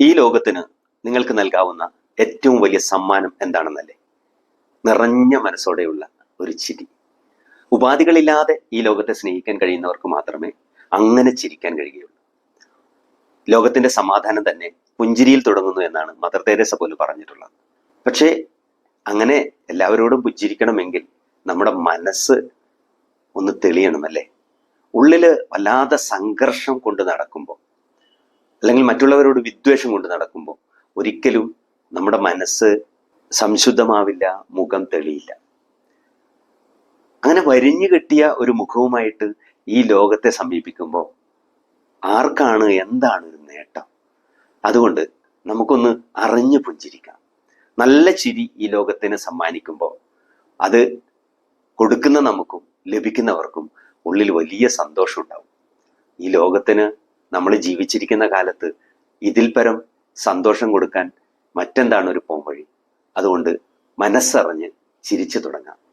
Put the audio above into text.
ഈ ലോകത്തിന് നിങ്ങൾക്ക് നൽകാവുന്ന ഏറ്റവും വലിയ സമ്മാനം എന്താണെന്നല്ലേ? നിറഞ്ഞ മനസ്സോടെയുള്ള ഒരു ചിരി. ഉപാധികളില്ലാതെ ഈ ലോകത്തെ സ്നേഹിക്കാൻ കഴിയുന്നവർക്ക് മാത്രമേ അങ്ങനെ ചിരിക്കാൻ കഴിയുകയുള്ളൂ. ലോകത്തിന്റെ സമാധാനം തന്നെ പുഞ്ചിരിയിൽ തുടങ്ങുന്നു എന്നാണ് മദർ തെരേസ പോലും പറഞ്ഞിട്ടുള്ളത്. പക്ഷേ അങ്ങനെ എല്ലാവരോടും പുഞ്ചിരിക്കണമെങ്കിൽ നമ്മുടെ മനസ്സ് ഒന്ന് തെളിയണമല്ലേ? ഉള്ളിൽ വല്ലാതെ സംഘർഷം കൊണ്ട് നടക്കുമ്പോൾ അല്ലെങ്കിൽ മറ്റുള്ളവരോട് വിദ്വേഷം കൊണ്ട് നടക്കുമ്പോൾ ഒരിക്കലും നമ്മുടെ മനസ്സ് സംശുദ്ധമാവില്ല മുഖം തെളിയില്ല. അങ്ങനെ വരിഞ്ഞു കെട്ടിയ ഒരു മുഖവുമായിട്ട് ഈ ലോകത്തെ സമീപിക്കുമ്പോൾ ആർക്കാണ് എന്താണ് ഒരു നേട്ടം? അതുകൊണ്ട് നമുക്കൊന്ന് അറിഞ്ഞു പുഞ്ചിരിക്കാം. നല്ല ചിരി ഈ ലോകത്തിന് സമ്മാനിക്കുമ്പോൾ അത് കൊടുക്കുന്ന നമുക്കും ലഭിക്കുന്നവർക്കും ഉള്ളിൽ വലിയ സന്തോഷം ഉണ്ടാവും. ഈ ലോകത്തിന് നമ്മൾ ജീവിച്ചിരിക്കുന്ന കാലത്ത് ഇതിൽ പരം സന്തോഷം കൊടുക്കാൻ മറ്റെന്താണ് ഒരു പോംവഴി? അതുകൊണ്ട് മനസ്സറിഞ്ഞ് ചിരിച്ചു തുടങ്ങാം.